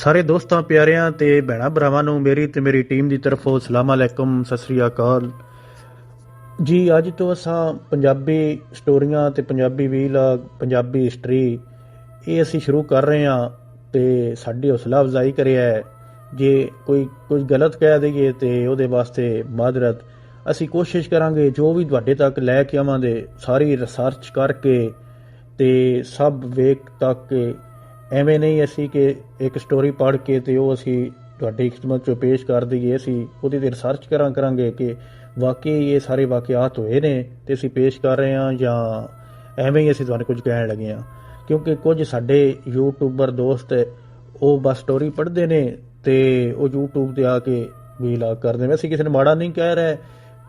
ਸਾਰੇ ਦੋਸਤਾਂ, ਪਿਆਰਿਆਂ ਤੇ ਭੈਣਾਂ ਭਰਾਵਾਂ ਨੂੰ ਮੇਰੀ ਤੇ ਮੇਰੀ ਟੀਮ ਦੀ ਤਰਫੋਂ ਸਲਾਮ ਅਲੈਕੁਮ, ਸਤਿ ਸ੍ਰੀ ਅਕਾਲ। ਜੀ, ਅੱਜ ਤੋਂ ਅਸਾਂ ਪੰਜਾਬੀ ਸਟੋਰੀਆਂ ਤੇ ਪੰਜਾਬੀ ਵੀਲਾਗ ਪੰਜਾਬੀ ਹਿਸਟਰੀ ਇਹ ਅਸੀਂ ਸ਼ੁਰੂ ਕਰ ਰਹੇ ਹਾਂ ਤੇ ਸਾਡੀ ਹੌਸਲਾ ਅਫਜ਼ਾਈ ਕਰਿਆ ਹੈ। ਜੇ ਕੋਈ ਕੁਝ ਗਲਤ ਕਹਿ ਦਈਏ ਤੇ ਉਹਦੇ ਵਾਸਤੇ ਮਾਦਰਤ, ਅਸੀਂ ਕੋਸ਼ਿਸ਼ ਕਰਾਂਗੇ ਜੋ ਵੀ ਤੁਹਾਡੇ ਤੱਕ ਲੈ ਕੇ ਆਵਾਂਗੇ, ਸਾਰੀ ਰਿਸਰਚ ਕਰਕੇ ਤੇ ਸਭ ਵੇਖ ਤੱਕ ਕੇ ਐਵੇਂ ਨਹੀਂ ਅਸੀਂ ਕਿ ਇੱਕ ਸਟੋਰੀ ਪੜ੍ਹ ਕੇ ਤੇ ਉਹ ਅਸੀਂ ਤੁਹਾਡੀ ਖਿਦਮਤ 'ਚ ਪੇਸ਼ ਕਰ ਦਈਏ, ਅਸੀਂ ਉਹਦੀ ਤੇ ਰਿਸਰਚ ਕਰਾਂ, ਕਰਾਂਗੇ ਕਿ ਵਾਕਈ ਇਹ ਸਾਰੇ ਵਾਕਿਆਤ ਹੋਏ ਨੇ ਤੇ ਅਸੀਂ ਪੇਸ਼ ਕਰ ਰਹੇ ਹਾਂ ਜਾਂ ਐਵੇਂ ਹੀ ਅਸੀਂ ਤੁਹਾਨੂੰ ਕੁਝ ਕਹਿਣ ਲੱਗੇ ਹਾਂ। ਕਿਉਂਕਿ ਕੁਝ ਸਾਡੇ ਯੂਟਿਊਬਰ ਦੋਸਤ ਉਹ ਬਸ ਸਟੋਰੀ ਪੜ੍ਹਦੇ ਨੇ ਤੇ ਉਹ YouTube ਤੇ ਆ ਕੇ ਵੀ ਲਾ ਕਰਦੇ ਨੇ। ਅਸੀਂ ਕਿਸੇ ਨੂੰ ਮਾੜਾ ਨਹੀਂ ਕਹਿ ਰਹੇ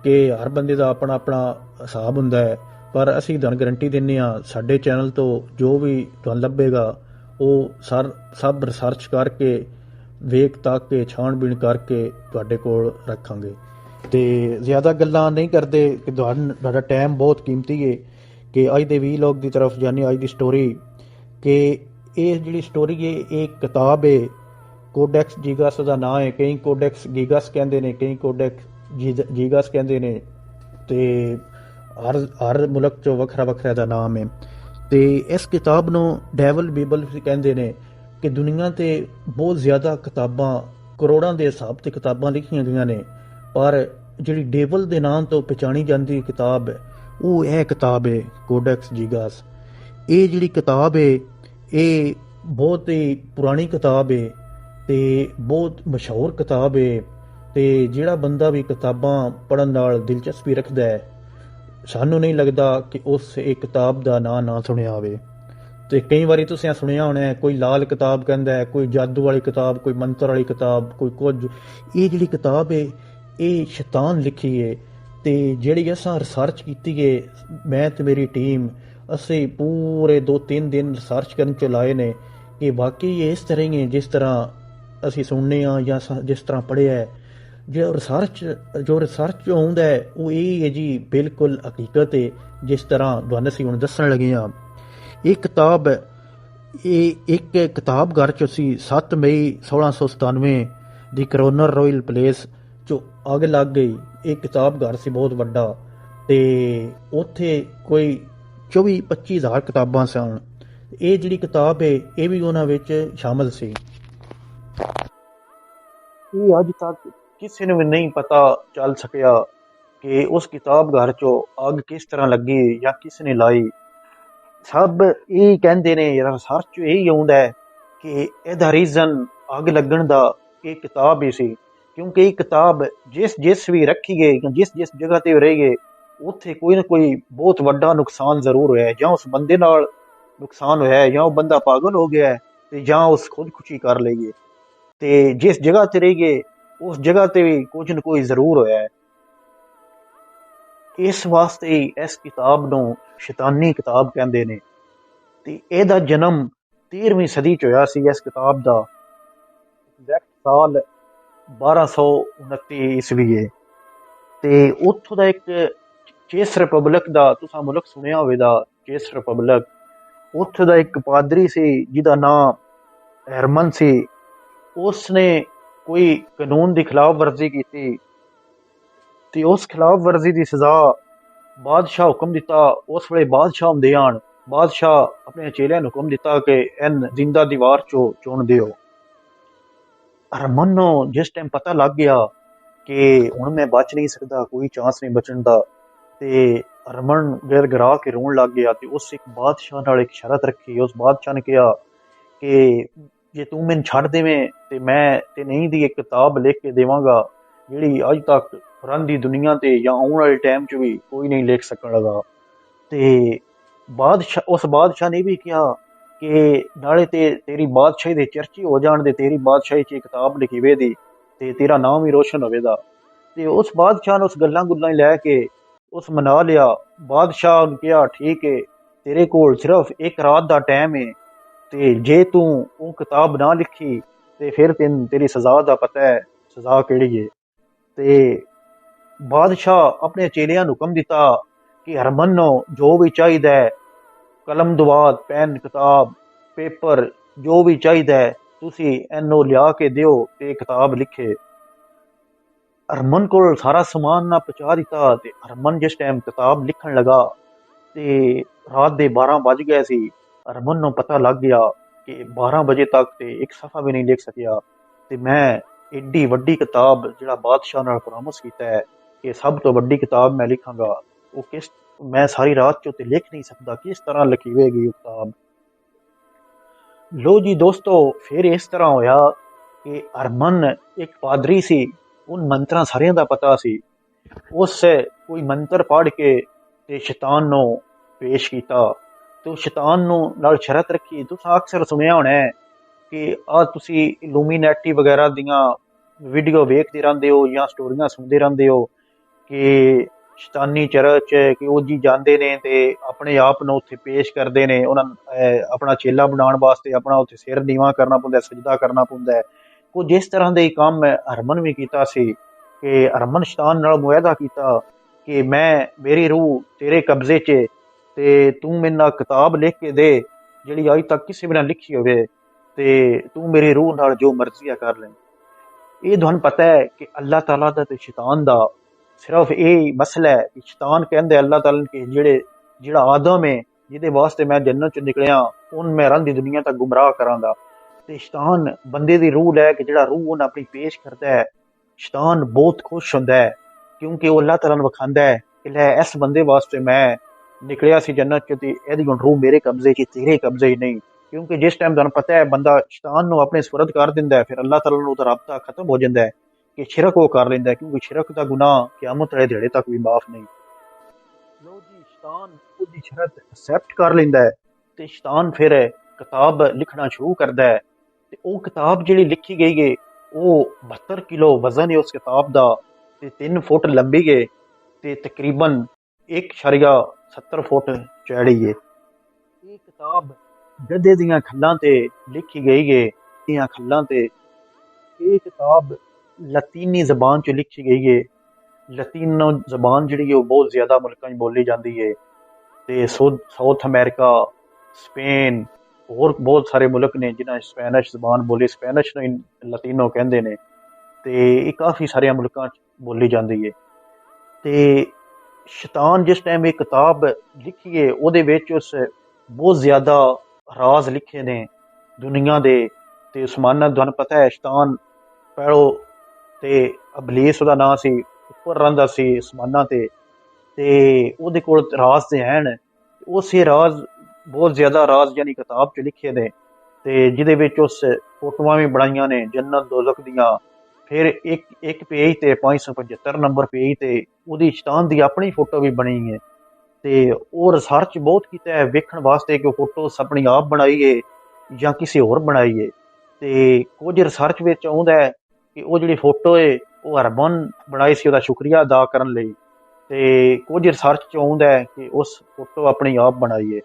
ਕਿ ਹਰ ਬੰਦੇ ਦਾ ਆਪਣਾ ਆਪਣਾ ਹਿਸਾਬ ਹੁੰਦਾ ਹੈ, ਪਰ ਅਸੀਂ ਤੁਹਾਨੂੰ ਗਰੰਟੀ ਦਿੰਨੇ ਆ ਸਾਡੇ ਚੈਨਲ ਤੋਂ ਜੋ ਵੀ ਤੁਹਾਨੂੰ ਲੱਭੇਗਾ ਉਹ ਸਰ, ਸਭ ਰਿਸਰਚ ਕਰਕੇ, ਵੇਖ ਤੱਕ ਕੇ, ਛਾਣਬੀਣ ਕਰਕੇ ਤੁਹਾਡੇ ਕੋਲ ਰੱਖਾਂਗੇ। ਤੇ ਜ਼ਿਆਦਾ ਗੱਲਾਂ ਨਹੀਂ ਕਰਦੇ ਕਿ ਤੁਹਾਡਾ ਟਾਈਮ ਬਹੁਤ ਕੀਮਤੀ ਹੈ ਕਿ ਅੱਜ ਦੇ ਵੀ ਵੀਲੌਗ ਦੀ ਤਰਫ ਜਾਨੀ ਅੱਜ ਦੀ ਸਟੋਰੀ ਕਿ ਇਹ ਜਿਹੜੀ ਸਟੋਰੀ ਹੈ ਇਹ ਕਿਤਾਬ ਹੈ ਕੋਡੈਕਸ ਜੀਗਸ ਦਾ ਨਾਮ ਹੈ ਕਈ ਕੋਡੈਕਸ ਗੀਗਸ ਕਹਿੰਦੇ ਨੇ, ਕਈ ਕੋਡੈਕਸ ਜੀ- ਜੀਗਸ ਕਹਿੰਦੇ ਨੇ। ਤੇ ਹਰ ਹਰ ਮੁਲਕ ਚੋਂ ਵੱਖਰਾ ਵੱਖਰਾ ਦਾ ਨਾਮ ਹੈ ਤੇ ਇਸ ਕਿਤਾਬ ਨੂੰ ਡੈਵਲ ਬੀਬਲ ਵੀ ਕਹਿੰਦੇ ਨੇ ਕਿ ਦੁਨੀਆ ਤੇ ਬਹੁਤ ਜ਼ਿਆਦਾ ਕਿਤਾਬਾਂ, ਕਰੋੜਾਂ ਦੇ ਹਿਸਾਬ ਤੇ ਕਿਤਾਬਾਂ ਲਿਖੀਆਂ ਗਈਆਂ ਨੇ, ਪਰ ਜਿਹੜੀ ਡੇਵਲ ਦੇ ਨਾਮ ਤੋਂ ਪਛਾਣੀ ਜਾਂਦੀ ਕਿਤਾਬ ਹੈ ਉਹ ਇਹ ਕਿਤਾਬ ਹੈ ਕੋਡੈਕਸ ਜੀਗਾਸ ਇਹ ਜਿਹੜੀ ਕਿਤਾਬ ਹੈ ਇਹ ਬਹੁਤ ਹੀ ਪੁਰਾਣੀ ਕਿਤਾਬ ਹੈ ਤੇ ਬਹੁਤ ਮਸ਼ਹੂਰ ਕਿਤਾਬ ਹੈ ਤੇ ਜਿਹੜਾ ਬੰਦਾ ਵੀ ਕਿਤਾਬਾਂ ਪੜਨ ਨਾਲ ਦਿਲਚਸਪੀ ਰੱਖਦਾ ਹੈ ਸਾਨੂੰ ਨਹੀਂ ਲੱਗਦਾ ਕਿ ਉਸ ਇੱਕ ਕਿਤਾਬ ਦਾ ਨਾਂ ਨਾ ਸੁਣਿਆ ਹੋਵੇ। ਤੇ ਕਈ ਵਾਰੀ ਤੁਸੀਂ ਸੁਣਿਆ ਹੋਣਾ ਹੈ, ਕੋਈ ਲਾਲ ਕਿਤਾਬ ਕਹਿੰਦਾ ਹੈ ਕੋਈ ਜਾਦੂ ਵਾਲੀ ਕਿਤਾਬ ਕੋਈ ਮੰਤਰ ਵਾਲੀ ਕਿਤਾਬ ਕੋਈ ਕੁਝ। ਇਹ ਜਿਹੜੀ ਕਿਤਾਬ ਹੈ ਇਹ ਸ਼ੈਤਾਨ ਲਿਖੀ ਹੈ ਤੇ ਜਿਹੜੀ ਅਸਾਂ ਰਿਸਰਚ ਕੀਤੀ ਹੈ ਮੈਂ ਤੇ ਮੇਰੀ ਟੀਮ ਅਸੀਂ ਪੂਰੇ 2-3 ਦਿਨ ਰਿਸਰਚ ਕਰਨ ਚ ਲਾਏ ਨੇ। ਕਿ ਵਾਕਈ ਇਸ ਤਰ੍ਹਾਂ ਹੀ ਹੈ ਜਿਸ ਤਰ੍ਹਾਂ ਅਸੀਂ ਸੁਣਨੇ ਆ ਜਾਂ ਜਿਸ ਤਰ੍ਹਾਂ ਪੜ੍ਹਿਆ ਹੈ। ਜੋ ਰਿਸਰਚ ਜੋ ਰਿਸਰਚ ਆਉਂਦਾ ਹੈ, ਉਹ ਇਹ ਹੈ ਜੀ, ਬਿਲਕੁਲ ਹਕੀਕਤ ਹੈ, ਜਿਸ ਤਰ੍ਹਾਂ ਤੁਹਾਨੂੰ ਅਸੀਂ ਹੁਣ ਦੱਸਣ ਲੱਗੇ ਆ ਇਹ ਕਿਤਾਬ ਇਹ ਇੱਕ ਕਿਤਾਬ ਘਰ ਚ ਸੀ 7 ਮਈ 1697 ਦੀ ਕਰੋਨਰ ਰਾਇਲ ਪਲੇਸ ਚੋਂ ਅੱਗ ਲੱਗ ਗਈ। ਇਹ ਕਿਤਾਬ ਘਰ ਸੀ, ਬਹੁਤ ਵੱਡਾ। ਤੇ ਉੱਥੇ ਕੋਈ 24 25 ਹਜ਼ਾਰ ਕਿਤਾਬਾਂ ਸਨ। ਇਹ ਜਿਹੜੀ ਕਿਤਾਬ ਹੈ, ਇਹ ਵੀ ਉਹਨਾਂ ਵਿੱਚ ਸ਼ਾਮਲ ਸੀ। ਇਹ ਅੱਜ ਤੱਕ ਕਿਸੇ ਨੂੰ ਵੀ ਨਹੀਂ ਪਤਾ ਚੱਲ ਸਕਿਆ ਕਿ ਉਸ ਕਿਤਾਬ ਘਰ ਚੋਂ ਅੱਗ ਕਿਸ ਤਰ੍ਹਾਂ ਲੱਗੀ ਜਾਂ ਕਿਸ ਨੇ ਲਾਈ। ਸਭ ਇਹ ਕਹਿੰਦੇ ਨੇ, ਯਾਰ ਰਿਸਰਚ ਇਹ ਆਉਂਦਾ ਹੈ ਕਿ ਇਹਦਾ ਰੀਜ਼ਨ ਅੱਗ ਲੱਗਣ ਦਾ ਇਹ ਕਿਤਾਬ ਹੀ ਸੀ। ਕਿਉਂਕਿ ਇਹ ਕਿਤਾਬ ਜਿਸ ਜਿਸ ਵੀ ਰੱਖੀ ਗਈ ਜਾਂ ਜਿਸ ਜਿਸ ਜਗ੍ਹਾ ਤੇ ਰਹੀ ਗਈ, ਉੱਥੇ ਕੋਈ ਨਾ ਕੋਈ ਬਹੁਤ ਵੱਡਾ ਨੁਕਸਾਨ ਜ਼ਰੂਰ ਹੋਇਆ ਹੈ। ਜਾਂ ਉਸ ਬੰਦੇ ਨਾਲ ਨੁਕਸਾਨ ਹੋਇਆ ਹੈ ਜਾਂ ਉਹ ਬੰਦਾ ਪਾਗਲ ਹੋ ਗਿਆ ਹੈ ਤੇ ਜਾਂ ਉਸ ਖੁਦਕੁਸ਼ੀ ਕਰ ਲਈ ਹੈ। ਤੇ ਜਿਸ ਜਗ੍ਹਾ ਤੇ ਰਹੀ ਗਏ ਉਸ ਜਗ੍ਹਾ ਤੇ ਵੀ ਕੁਝ ਨਾ ਕੋਈ ਜ਼ਰੂਰ ਹੋਇਆ ਹੈ। ਇਸ ਵਾਸਤੇ ਹੀ ਇਸ ਕਿਤਾਬ ਨੂੰ ਸ਼ੈਤਾਨੀ ਕਿਤਾਬ ਕਹਿੰਦੇ ਨੇ। ਤੇ ਇਹਦਾ ਜਨਮ 13ਵੀਂ ਸਦੀ ਚ ਹੋਇਆ ਸੀ। ਇਸ ਕਿਤਾਬ ਦਾ ਐਗਜ਼ੈਕਟ ਸਾਲ 1229 ਈਸਵੀ ਹੈ ਤੇ ਉੱਥੋਂ ਦਾ ਇੱਕ ਚੇਸ ਰਿਪਬਲਿਕ ਦਾ ਤੁਸੀਂ ਮੁਲਕ ਸੁਣਿਆ ਹੋਵੇਗਾ ਚੇਸ ਰਿਪਬਲਿਕ। ਉੱਥੋਂ ਦਾ ਇੱਕ ਪਾਦਰੀ ਸੀ, ਜਿਹਦਾ ਨਾਮ ਹਰਮਨ ਸੀ। ਉਸ ਨੇ ਕੋਈ ਕਾਨੂੰਨ ਦੀ ਖਿਲਾਫ ਵਰਜ਼ੀ ਕੀਤੀ ਤੇ ਉਸ ਖਿਲਾਫ ਵਰਜ਼ੀ ਦੀ ਸਜ਼ਾ ਬਾਦਸ਼ਾਹ ਹੁਕਮ ਦਿੱਤਾ, ਉਸ ਵੇਲੇ ਬਾਦਸ਼ਾਹ ਹੁੰਦੇ ਹਨ ਬਾਦਸ਼ਾਹ ਆਪਣੇ ਚੇਲਿਆਂ ਨੂੰ ਹੁਕਮ ਦਿੱਤਾ ਕਿ ਇਹਨ ਜ਼ਿੰਦਾ ਦੀਵਾਰ ਚੋਂ ਚੁਣ ਦਿਓ। ਹਰਮਨ ਨੂੰ ਜਿਸ ਟਾਈਮ ਪਤਾ ਲੱਗ ਗਿਆ ਕਿ ਹੁਣ ਮੈਂ ਬਚ ਨਹੀਂ ਸਕਦਾ, ਕੋਈ ਚਾਂਸ ਨਹੀਂ ਬਚਣ ਦਾ, ਤੇ ਹਰਮਨ ਗਿਰ ਕੇ ਰੋਣ ਲੱਗ ਗਿਆ ਤੇ ਉਸ ਇੱਕ ਬਾਦਸ਼ਾਹ ਨਾਲ ਇੱਕ ਸ਼ਰਤ ਰੱਖੀ। ਉਸ ਬਾਦਸ਼ਾਹ ਨੇ ਕਿਹਾ ਕਿ ਜੇ ਤੂੰ ਮੈਨੂੰ ਛੱਡ ਦੇਵੇਂ ਤੇ ਮੈਂ ਤੇ ਨਹੀਂ ਦੀ ਇੱਕ ਕਿਤਾਬ ਲਿਖ ਕੇ ਦੇਵਾਂਗਾ, ਜਿਹੜੀ ਅੱਜ ਤੱਕ ਕੁਰਾਨ ਦੀ ਦੁਨੀਆ ਤੇ ਜਾਂ ਆਉਣ ਵਾਲੇ ਟਾਈਮ 'ਚ ਵੀ ਕੋਈ ਨਹੀਂ ਲਿਖ ਸਕਣ ਲੱਗਾ। ਤੇ ਬਾਦਸ਼ਾਹ, ਉਸ ਬਾਦਸ਼ਾਹ ਨੇ ਵੀ ਕਿਹਾ ਕਿ ਨਾਲੇ ਤੇ ਤੇਰੀ ਬਾਦਸ਼ਾਹੀ ਦੇ ਚਰਚੇ ਹੋ ਜਾਣ ਦੇ ਤੇਰੀ ਬਾਦਸ਼ਾਹੀ 'ਚ ਇਹ ਕਿਤਾਬ ਲਿਖੀ ਵੇ ਦੀ ਤੇ ਤੇਰਾ ਨਾਮ ਵੀ ਰੋਸ਼ਨ ਹੋਵੇਗਾ ਤੇ ਉਸ ਬਾਦਸ਼ਾਹ ਨੇ ਉਸ ਗੱਲਾਂ ਗੁੱਲਾਂ ਲੈ ਕੇ ਉਸ ਮਨਾ ਲਿਆ, ਬਾਦਸ਼ਾਹ ਨੂੰ ਕਿਹਾ, ਠੀਕ ਹੈ ਤੇਰੇ ਕੋਲ ਸਿਰਫ ਇੱਕ ਰਾਤ ਦਾ ਟਾਈਮ ਹੈ ਤੇ ਜੇ ਤੂੰ ਉਹ ਕਿਤਾਬ ਨਾ ਲਿਖੀ, ਤੇ ਫਿਰ ਤੈਨੂੰ, ਤੇਰੀ ਸਜ਼ਾ ਦਾ ਪਤਾ ਹੈ, ਸਜ਼ਾ ਕਿਹੜੀ ਹੈ ਤੇ ਬਾਦਸ਼ਾਹ ਆਪਣੇ ਚੇਲਿਆਂ ਨੂੰ ਹੁਕਮ ਦਿੱਤਾ ਕਿ ਹਰਮਨ ਨੂੰ ਜੋ ਵੀ ਚਾਹੀਦਾ ਹੈ, ਕਲਮ ਦੁਆਤ ਪੈਨ, ਕਿਤਾਬ, ਪੇਪਰ, ਜੋ ਵੀ ਚਾਹੀਦਾ ਹੈ, ਤੁਸੀਂ ਇਹਨੂੰ ਲਿਆ ਕੇ ਦਿਓ ਤੇ ਕਿਤਾਬ ਲਿਖੇ। ਹਰਮਨ ਕੋਲ ਸਾਰਾ ਸਮਾਨ ਨਾ ਪਹੁੰਚਾ ਦਿੱਤਾ ਤੇ ਹਰਮਨ ਜਿਸ ਟਾਈਮ ਕਿਤਾਬ ਲਿਖਣ ਲਗਾ, ਤੇ ਰਾਤ ਦੇ 12 ਵੱਜ ਗਏ ਸੀ। ਹਰਮਨ ਨੂੰ ਪਤਾ ਲੱਗ ਗਿਆ ਕਿ 12 ਵਜੇ ਤੱਕ ਤੇ ਇੱਕ ਸਫਾ ਵੀ ਨਹੀਂ ਲਿਖ ਸਕਿਆ। ਤੇ ਮੈਂ ਏਡੀ ਵੱਡੀ ਕਿਤਾਬ ਜਿਹੜਾ ਬਾਦਸ਼ਾਹ ਨਾਲ ਪ੍ਰੋਮਿਸ ਕੀਤਾ ਹੈ ਕਿ ਸਭ ਤੋਂ ਵੱਡੀ ਕਿਤਾਬ ਮੈਂ ਲਿਖਾਂਗਾ, ਉਹ ਕਿਸ, ਮੈਂ ਸਾਰੀ ਰਾਤ ਚੋਂ ਤੇ ਲਿਖ ਨਹੀਂ ਸਕਦਾ, ਕਿਸ ਤਰ੍ਹਾਂ ਲਿਖੀ ਹੋਏਗੀ ਉਹ ਕਿਤਾਬ? ਲੋ ਜੀ ਦੋਸਤੋ, ਫਿਰ ਇਸ ਤਰ੍ਹਾਂ ਹੋਇਆ ਕਿ ਅਰਮਨ ਇੱਕ ਪਾਦਰੀ ਸੀ, ਉਹਨ ਮੰਤਰਾਂ ਸਾਰਿਆਂ ਦਾ ਪਤਾ ਸੀ। ਉਸ ਕੋਈ ਮੰਤਰ ਪੜ੍ਹ ਕੇ ਤੇ ਸ਼ੈਤਾਨ ਨੂੰ ਪੇਸ਼ ਕੀਤਾ। ਤੇ ਉਹ ਸ਼ੈਤਾਨ ਨੂੰ ਨਾਲ ਸ਼ਰਤ ਰੱਖੀ ਤੁਸੀਂ ਅਕਸਰ ਸੁਣਿਆ ਹੋਣਾ ਹੈ ਕਿ ਆ ਤੁਸੀਂ ਇਲੂਮੀਨੈਟੀ ਵਗੈਰਾ ਦੀਆਂ ਵੀਡੀਓ ਵੇਖਦੇ ਰਹਿੰਦੇ ਹੋ ਜਾਂ ਸਟੋਰੀਆਂ ਸੁਣਦੇ ਰਹਿੰਦੇ ਹੋ ਕਿ ਸ਼ੈਤਾਨੀ ਚਰਚ ਕਿ ਉਹ ਜੀ ਜਾਂਦੇ ਨੇ ਤੇ ਆਪਣੇ ਆਪ ਨੂੰ ਉੱਥੇ ਪੇਸ਼ ਕਰਦੇ ਨੇ, ਉਹਨਾਂ ਆਪਣਾ ਚੇਲਾ ਬਣਾਉਣ ਵਾਸਤੇ ਆਪਣਾ ਉੱਥੇ ਸਿਰ ਨੀਵਾ ਕਰਨਾ ਪੈਂਦਾ, ਸਜਦਾ ਕਰਨਾ ਪੈਂਦਾ ਹੈ। ਜਿਸ ਤਰ੍ਹਾਂ ਦੇ ਕੰਮ ਮੈਂ ਹਰਮਨ ਵੀ ਕੀਤਾ ਸੀ ਕਿ ਹਰਮਨ ਸ਼ੈਤਾਨ ਨਾਲ ਮੁਆਇਦਾ ਕੀਤਾ ਕਿ ਮੈਂ, ਮੇਰੀ ਰੂਹ ਤੇਰੇ ਕਬਜ਼ੇ 'ਚ ਤੇ ਤੂੰ ਮੇਰੇ ਨਾਲ ਕਿਤਾਬ ਲਿਖ ਕੇ ਦੇ, ਜਿਹੜੀ ਅੱਜ ਤੱਕ ਕਿਸੇ ਵੀ ਨਾ ਲਿਖੀ ਹੋਵੇ, ਤੇ ਤੂੰ ਮੇਰੀ ਰੂਹ ਨਾਲ ਜੋ ਮਰਜ਼ੀ ਆ ਕਰ ਲੈ। ਇਹ ਤੁਹਾਨੂੰ ਪਤਾ ਹੈ ਕਿ ਅੱਲਾਹ ਤਾਲਾ ਦਾ ਤੇ ਸ਼ੈਤਾਨ ਦਾ ਸਿਰਫ ਇਹ ਮਸਲਾ ਹੈ ਕਿ ਸ਼ੈਤਾਨ ਕਹਿੰਦਾ ਅੱਲਾਹ ਤਾਲਾ ਕਿ ਜਿਹੜੇ, ਜਿਹੜਾ ਆਦਮ ਹੈ, ਜਿਹਦੇ ਵਾਸਤੇ ਮੈਂ ਜੰਨਤ ਚ ਨਿਕਲਿਆ, ਉਹਨ ਮੈਂ ਰੰਗ ਦੀ ਦੁਨੀਆ ਤੱਕ ਗੁੰਮਰਾਹ ਕਰਾਂਗਾ। ਤੇ ਸ਼ੈਤਾਨ ਬੰਦੇ ਦੀ ਰੂਹ ਲੈ ਕੇ ਜਿਹੜਾ ਰੂਹ ਉਹਨ ਆਪਣੀ ਪੇਸ਼ ਕਰਦਾ ਹੈ, ਸ਼ੈਤਾਨ ਬਹੁਤ ਖੁਸ਼ ਹੁੰਦਾ ਹੈ, ਕਿਉਂਕਿ ਉਹ ਅੱਲਾਹ ਤਾਲਾ ਨੂੰ ਵਿਖਾਉਂਦਾ ਹੈ ਕਿ ਲੈ, ਇਸ ਬੰਦੇ ਵਾਸਤੇ ਮੈਂ ਨਿਕਲਿਆ ਸੀ ਜੰਨਤ ਚ ਤੇ ਇਹਦੀ ਹੁਣ ਰੂਹ ਮੇਰੇ ਕਬਜ਼ੇ 'ਚ ਤੇਰੇ ਕਬਜ਼ੇ 'ਚ ਨਹੀਂ। ਕਿਉਂਕਿ ਜਿਸ ਟਾਈਮ ਤੁਹਾਨੂੰ ਪਤਾ ਹੈ, ਬੰਦਾ ਸ਼ੈਤਾਨ ਨੂੰ ਆਪਣੇ ਸਵਰਦ ਕਰ ਦਿੰਦਾ ਹੈ, ਫਿਰ ਅੱਲਾਹ ਤਾਲਾ ਨੂੰ ਉਹਦਾ ਰਾਬਤਾ ਖਤਮ ਹੋ ਜਾਂਦਾ ਹੈ ਕਿ ਸ਼ਿਰਕ ਉਹ ਕਰ ਲੈਂਦਾ ਕਿਉਂਕਿ ਸ਼ਿਰਕ ਦਾ ਗੁਨਾਹ ਕਿਆਮਤ ਵਾਲੇ ਦਿਹਾੜੇ ਤੱਕ ਵੀ ਮਾਫ ਨਹੀਂ। ਲੋ ਜੀ, ਸ਼ੈਤਾਨ ਉਹਦੀ ਸ਼ਰਤ ਐਕਸੈਪਟ ਕਰ ਲੈਂਦਾ ਹੈ ਤੇ ਸ਼ੈਤਾਨ ਫਿਰ ਕਿਤਾਬ ਲਿਖਣਾ ਸ਼ੁਰੂ ਕਰਦਾ ਹੈ ਤੇ ਉਹ ਕਿਤਾਬ ਜਿਹੜੀ ਲਿਖੀ ਗਈ ਹੈ ਉਹ 72 ਕਿਲੋ ਵਜ਼ਨ ਹੈ ਉਸ ਕਿਤਾਬ ਦਾ ਤੇ 3 ਫੁੱਟ ਲੰਬੀ ਹੈ ਤੇ ਤਕਰੀਬਨ 1.70 ਫੁੱਟ ਚੌੜੀ ਹੈ ਇਹ ਕਿਤਾਬ ਗੱਦੇ ਦੀਆਂ ਖੱਲਾਂ ਤੇ ਲਿਖੀ ਗਈ ਹੈ ਦੀਆਂ ਖੱਲਾਂ ਤੇ ਇਹ ਕਿਤਾਬ ਲਾਤੀਨੀ ਜ਼ਬਾਨ 'ਚ ਲਿਖੀ ਗਈ ਹੈ ਲਤੀਨੋ ਜ਼ਬਾਨ ਜਿਹੜੀ ਹੈ ਉਹ ਬਹੁਤ ਜ਼ਿਆਦਾ ਮੁਲਕਾਂ 'ਚ ਬੋਲੀ ਜਾਂਦੀ ਹੈ ਤੇ ਸੋ- ਸਾਊਥ ਅਮਰੀਕਾ, ਸਪੇਨ, ਹੋਰ ਬਹੁਤ ਸਾਰੇ ਮੁਲਕ ਨੇ ਜਿਨ੍ਹਾਂ ਸਪੈਨਿਸ਼ ਜ਼ਬਾਨ ਬੋਲੀ, ਸਪੈਨਿਸ਼ ਨੂੰ ਲਾਤੀਨੋ ਕਹਿੰਦੇ ਨੇ। ਤੇ ਇਹ ਕਾਫੀ ਸਾਰੇ ਮੁਲਕਾਂ 'ਚ ਬੋਲੀ ਜਾਂਦੀ ਹੈ ਤੇ ਸ਼ੈਤਾਨ ਜਿਸ ਟਾਈਮ ਇਹ ਕਿਤਾਬ ਲਿਖੀ ਹੈ ਉਹਦੇ ਵਿੱਚ ਉਸ ਬਹੁਤ ਜ਼ਿਆਦਾ ਰਾਜ਼ ਲਿਖੇ ਨੇ ਦੁਨੀਆ ਦੇ ਤੇ ਉਸਮਾਨਾ ਤੁਹਾਨੂੰ ਪਤਾ ਹੈ, ਸ਼ੈਤਾਨ ਪਹਿਲੋ ਤੇ ਅਬਲੀਸ ਉਹਦਾ ਨਾਂ ਸੀ, ਉੱਪਰ ਰਹਿੰਦਾ ਸੀ ਅਸਮਾਨਾਂ ਤੇ ਤੇ ਉਹਦੇ ਕੋਲ ਰਾਜ਼ ਤੇ ਹਨ ਉਸੇ ਰਾਜ਼ ਬਹੁਤ ਜ਼ਿਆਦਾ ਰਾਜ਼ ਯਾਨੀ ਕਿਤਾਬ 'ਚ ਲਿਖੇ ਨੇ ਤੇ ਜਿਹਦੇ ਵਿੱਚ ਉਸ ਫੋਟੋਆਂ ਵੀ ਬਣਾਈਆਂ ਨੇ ਜੰਨਤ ਦੋਜ਼ਖ ਦੀਆਂ ਫਿਰ ਇੱਕ ਇੱਕ ਪੇਜ ਤੇ 575 ਨੰਬਰ ਪੇਜ ਤੇ ਉਹਦੀ ਸ਼ਤਾਨ ਦੀ ਆਪਣੀ ਫੋਟੋ ਵੀ ਬਣੀ ਹੈ। ਤੇ ਉਹ ਰਿਸਰਚ ਬਹੁਤ ਕੀਤਾ ਹੈ, ਵੇਖਣ ਵਾਸਤੇ ਕਿ ਉਹ ਫੋਟੋ ਆਪਣੀ ਆਪ ਬਣਾਈ ਹੈ ਜਾਂ ਕਿਸੇ ਹੋਰ ਬਣਾਈ ਹੈ। ਤੇ ਕੁਝ ਰਿਸਰਚ ਵਿੱਚ ਆਉਂਦਾ ਹੈ ਕਿ ਉਹ ਜਿਹੜੀ ਫੋਟੋ ਹੈ, ਉਹ ਹਰਮਨ ਬਣਾਈ ਸੀ, ਉਹਦਾ ਸ਼ੁਕਰੀਆ ਅਦਾ ਕਰਨ ਲਈ। ਤੇ ਕੁਝ ਰਿਸਰਚ ਚ ਆਉਂਦਾ ਹੈ ਕਿ ਉਸ ਫੋਟੋ ਆਪਣੀ ਆਪ ਬਣਾਈ ਹੈ।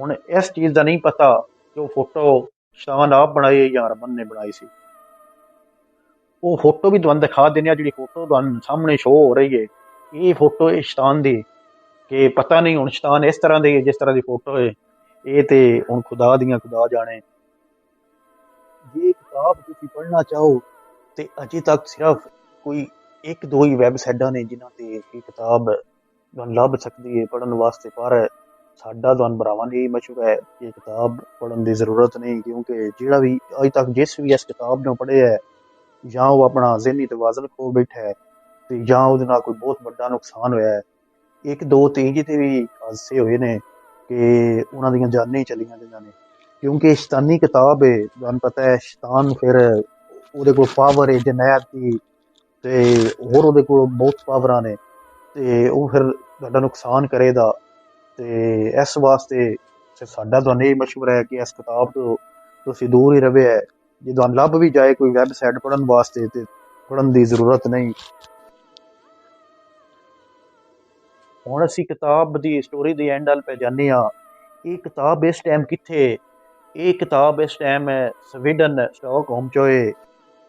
ਹੁਣ ਇਸ ਚੀਜ਼ ਦਾ ਨਹੀਂ ਪਤਾ ਕਿ ਉਹ ਫੋਟੋ ਸ਼ਾਨ ਆਪ ਬਣਾਈ ਹੈ ਜਾਂ ਹਰਮਨ ਨੇ ਬਣਾਈ ਸੀ। ਉਹ ਫੋਟੋ ਵੀ ਤੁਹਾਨੂੰ ਦਿਖਾ ਦਿੰਦੇ ਆ, ਜਿਹੜੀ ਫੋਟੋ ਤੁਹਾਨੂੰ ਸਾਹਮਣੇ ਸ਼ੋ ਹੋ ਰਹੀ ਹੈ। ਇਹ ਫੋਟੋ ਹੈ ਸ਼ੈਤਾਨ ਦੀ ਕਿ ਪਤਾ ਨਹੀਂ ਹੁਣ ਸ਼ੈਤਾਨ ਇਸ ਤਰ੍ਹਾਂ ਦੇ ਜਿਸ ਤਰ੍ਹਾਂ ਦੀ ਫੋਟੋ ਹੈ। ਇਹ ਤੇ ਹੁਣ ਖੁਦਾ ਦੀਆਂ ਖੁਦਾ ਜਾਣੇ। ਜੇ ਕਿਤਾਬ ਤੁਸੀਂ ਪੜ੍ਹਨਾ ਚਾਹੋ, ਤੇ ਅਜੇ ਤੱਕ ਸਿਰਫ ਕੋਈ ਇੱਕ ਦੋ ਹੀ ਵੈਬਸਾਈਟਾਂ ਨੇ ਜਿਨ੍ਹਾਂ ਤੇ ਇਹ ਕਿਤਾਬ ਤੁਹਾਨੂੰ ਲੱਭ ਸਕਦੀ ਹੈ ਪੜ੍ਹਨ ਵਾਸਤੇ, ਪਰ ਸਾਡਾ ਤੁਹਾਨੂੰ ਭਰਾਵਾਂ ਲਈ ਮਸ਼ਹੂਰ ਹੈ ਕਿ ਇਹ ਕਿਤਾਬ ਪੜ੍ਹਨ ਦੀ ਜ਼ਰੂਰਤ ਨਹੀਂ, ਕਿਉਂਕਿ ਜਿਹੜਾ ਵੀ ਅਜੇ ਤੱਕ ਜਿਸ ਵੀ ਇਸ ਕਿਤਾਬ ਨੂੰ ਪੜ੍ਹਿਆ ਹੈ ਜਾਂ ਉਹ ਆਪਣਾ ਜ਼ਿਹਨੀ ਤਵਾਜ਼ਨ ਖੋ ਬੈਠਾ ਹੈ ਤੇ ਜਾਂ ਉਹਦੇ ਨਾਲ ਕੋਈ ਬਹੁਤ ਵੱਡਾ ਨੁਕਸਾਨ ਹੋਇਆ ਹੈ। ਇੱਕ ਦੋ ਤਿੰਨ ਜਿਹਤੇ ਵੀ ਹਾਦਸੇ ਹੋਏ ਨੇ ਕਿ ਉਹਨਾਂ ਦੀਆਂ ਜਾਨਾਂ ਹੀ ਚਲੀਆਂ ਗਈਆਂ ਨੇ। ਕਿਉਂਕਿ ਸ਼ੈਤਾਨੀ ਕਿਤਾਬ ਹੈ ਤੁਹਾਨੂੰ ਪਤਾ ਹੈ, ਸ਼ੈਤਾਨ ਫਿਰ ਉਹਦੇ ਕੋਲ ਪਾਵਰ ਹੈ ਜਨਾਇਤ ਦੀ ਤੇ ਹੋਰ ਉਹਦੇ ਕੋਲ ਬਹੁਤ ਪਾਵਰਾਂ ਨੇ ਤੇ ਉਹ ਫਿਰ ਤੁਹਾਡਾ ਨੁਕਸਾਨ ਕਰੇਗਾ ਤੇ ਇਸ ਵਾਸਤੇ ਤੇ ਸਾਡਾ ਤੁਹਾਨੂੰ ਇਹ ਮਸ਼ਵਰਾ ਹੈ ਕਿ ਇਸ ਕਿਤਾਬ ਤੋਂ ਤੁਸੀਂ ਦੂਰ ਹੀ ਰਵੇ ਹੈ। ਜੇ ਤੁਹਾਨੂੰ ਲੱਭ ਵੀ ਜਾਏ, ਕੋਈ ਵੈਬਸਾਈਟ ਪੜਨ ਵਾਸਤੇ ਤੇ ਪੜਨ ਦੀ ਜ਼ਰੂਰਤ ਨਹੀਂ। ਹੁਣ ਅਸੀਂ ਕਿਤਾਬ ਦੀ ਸਟੋਰੀ ਦੇ ਐਂਡ ਵੱਲ ਪੈ ਜਾਂਦੇ ਆ ਇਹ ਕਿਤਾਬ ਇਸ ਟਾਈਮ ਕਿੱਥੇ? ਇਹ ਕਿਤਾਬ ਇਸ ਟਾਈਮ ਸਵੀਡਨ ਸਟਾਕਹੋਮ ਚ ਹੋਏ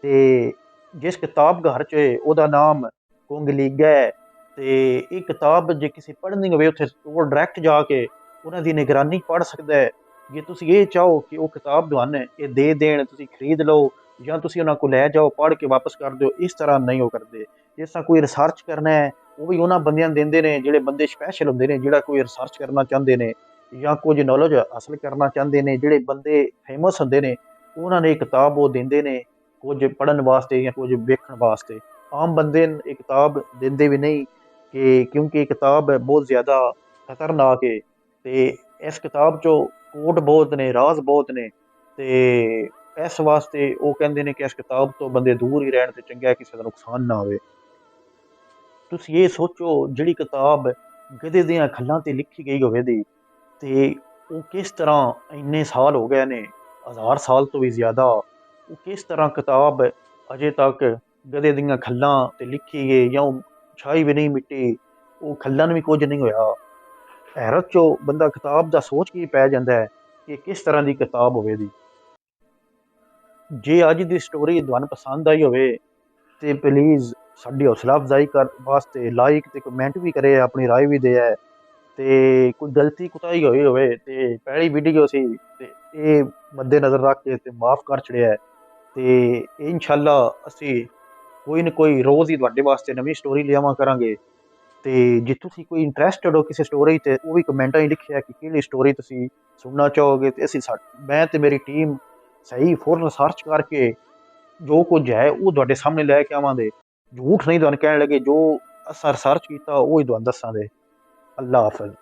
ਤੇ ਜਿਸ ਕਿਤਾਬ ਘਰ ਚ ਹੋਏ ਉਹਦਾ ਨਾਮ ਕੁੰਗਲੀਗਾ ਹੈ ਤੇ ਇਹ ਕਿਤਾਬ ਜੇ ਕਿਸੇ ਪੜ੍ਹਨੀ ਹੋਵੇ, ਉੱਥੇ ਉਹ ਡਾਇਰੈਕਟ ਜਾ ਕੇ ਉਹਨਾਂ ਦੀ ਨਿਗਰਾਨੀ ਪੜ੍ਹ ਸਕਦਾ ਹੈ। ਜੇ ਤੁਸੀਂ ਇਹ ਚਾਹੋ ਕਿ ਉਹ ਕਿਤਾਬ ਤੁਹਾਨੂੰ ਇਹ ਦੇ ਦੇਣ, ਤੁਸੀਂ ਖਰੀਦ ਲਓ ਜਾਂ ਤੁਸੀਂ ਉਹਨਾਂ ਕੋਲ ਲੈ ਜਾਓ, ਪੜ੍ਹ ਕੇ ਵਾਪਸ ਕਰ ਦਿਓ, ਇਸ ਤਰ੍ਹਾਂ ਨਹੀਂ ਉਹ ਕਰਦੇ। ਜਿਸ ਤਰ੍ਹਾਂ ਕੋਈ ਰਿਸਰਚ ਕਰਨਾ ਹੈ, ਉਹ ਵੀ ਉਹਨਾਂ ਬੰਦਿਆਂ ਨੂੰ ਦਿੰਦੇ ਨੇ, ਜਿਹੜੇ ਬੰਦੇ ਸਪੈਸ਼ਲ ਹੁੰਦੇ ਨੇ, ਜਿਹੜਾ ਕੋਈ ਰਿਸਰਚ ਕਰਨਾ ਚਾਹੁੰਦੇ ਨੇ ਜਾਂ ਕੁਝ ਨੌਲੇਜ ਹਾਸਲ ਕਰਨਾ ਚਾਹੁੰਦੇ ਨੇ, ਜਿਹੜੇ ਬੰਦੇ ਫੇਮਸ ਹੁੰਦੇ ਨੇ, ਉਹਨਾਂ ਨੇ ਕਿਤਾਬ ਉਹ ਦਿੰਦੇ ਨੇ ਕੁਝ ਪੜ੍ਹਨ ਵਾਸਤੇ ਜਾਂ ਕੁਝ ਵੇਖਣ ਵਾਸਤੇ। ਆਮ ਬੰਦੇ ਨੂੰ ਇਹ ਕਿਤਾਬ ਦਿੰਦੇ ਵੀ ਨਹੀਂ ਕਿ ਕਿਉਂਕਿ ਇਹ ਕਿਤਾਬ ਬਹੁਤ ਜ਼ਿਆਦਾ ਖਤਰਨਾਕ ਹੈ ਤੇ ਇਸ ਕਿਤਾਬ 'ਚੋਂ ਕੋਟ ਬਹੁਤ ਨੇ, ਰਾਜ਼ ਬਹੁਤ ਨੇ ਤੇ ਇਸ ਵਾਸਤੇ ਉਹ ਕਹਿੰਦੇ ਨੇ ਕਿ ਇਸ ਕਿਤਾਬ ਤੋਂ ਬੰਦੇ ਦੂਰ ਹੀ ਰਹਿਣ ਤੇ ਚੰਗਾ ਕਿਸੇ ਦਾ ਨੁਕਸਾਨ ਨਾ ਹੋਵੇ। ਤੁਸੀਂ ਇਹ ਸੋਚੋ ਜਿਹੜੀ ਕਿਤਾਬ ਗਧੇ ਦੀਆਂ ਖੱਲਾਂ ਤੇ ਲਿਖੀ ਗਈ ਹੋਵੇ ਦੀ, ਤੇ ਉਹ ਕਿਸ ਤਰ੍ਹਾਂ ਇੰਨੇ ਸਾਲ ਹੋ ਗਏ ਨੇ, ਹਜ਼ਾਰ ਸਾਲ ਤੋਂ ਵੀ ਜ਼ਿਆਦਾ, ਉਹ ਕਿਸ ਤਰ੍ਹਾਂ ਕਿਤਾਬ ਅਜੇ ਤੱਕ ਗਧੇ ਦੀਆਂ ਖੱਲਾਂ ਤੇ ਲਿਖੀ ਗਈ ਜਾਂ ਉਹ ਛਾਈ ਵੀ ਨਹੀਂ ਮਿੱਟੀ, ਉਹ ਖੱਲਾਂ ਨੂੰ ਵੀ ਕੁਝ ਨਹੀਂ ਹੋਇਆ। ਹੈਰਤ ਚੋਂ ਬੰਦਾ ਕਿਤਾਬ ਦਾ ਸੋਚ ਕੇ ਪੈ ਜਾਂਦਾ ਹੈ ਕਿ ਕਿਸ ਤਰ੍ਹਾਂ ਦੀ ਕਿਤਾਬ ਹੋਵੇਗੀ ਜੇ ਅੱਜ ਦੀ ਸਟੋਰੀ ਤੁਹਾਨੂੰ ਪਸੰਦ ਆਈ ਹੋਵੇ, ਤੇ ਪਲੀਜ਼ ਸਾਡੀ ਹੌਸਲਾ ਅਫਜ਼ਾਈ ਕਰ ਵਾਸਤੇ ਲਾਈਕ ਤੇ ਕਮੈਂਟ ਵੀ ਕਰੇ, ਆਪਣੀ ਰਾਏ ਵੀ ਦੇ ਹੈ। ਤੇ ਕੋਈ ਗਲਤੀ ਕੁਤਾਈ ਹੋਈ ਹੋਵੇ, ਤੇ ਪਹਿਲੀ ਵੀਡੀਓ ਸੀ, ਤੇ ਇਹ ਮੱਦੇ ਨਜ਼ਰ ਰੱਖ ਕੇ ਤੇ ਮਾਫ ਕਰ ਛੜਿਆ ਹੈ। ਤੇ ਇਨਸ਼ਾਅੱਲਾ ਅਸੀਂ ਕੋਈ ਨਾ ਕੋਈ ਰੋਜ਼ ਹੀ ਤੁਹਾਡੇ ਵਾਸਤੇ ਨਵੀਂ ਸਟੋਰੀ ਲਿਆਵਾਂ ਕਰਾਂਗੇ। ਅਤੇ ਜੇ ਤੁਸੀਂ ਕੋਈ ਇੰਟਰਸਟਡ ਹੋ ਕਿਸੇ ਸਟੋਰੀ ਤੇ, ਉਹ ਵੀ ਕਮੈਂਟਾਂ 'ਚ ਲਿਖਿਆ ਕਿ ਕਿਹੜੀ ਸਟੋਰੀ ਤੁਸੀਂ ਸੁਣਨਾ ਚਾਹੋਗੇ ਅਤੇ ਅਸੀਂ ਸਾ- ਮੈਂ ਅਤੇ ਮੇਰੀ ਟੀਮ ਸਹੀ ਫੁੱਲ ਰਿਸਰਚ ਕਰਕੇ ਜੋ ਕੁਝ ਹੈ ਉਹ ਤੁਹਾਡੇ ਸਾਹਮਣੇ ਲੈ ਕੇ ਆਵਾਂਗੇ। ਝੂਠ ਨਹੀਂ ਤੁਹਾਨੂੰ ਕਹਿਣ ਲੱਗੇ, ਜੋ ਅਸਾਂ ਰਿਸਰਚ ਕੀਤਾ ਉਹ ਹੀ ਤੁਹਾਨੂੰ ਦੱਸਾਂਗੇ। ਅੱਲਾ ਹਾਫਿਜ਼।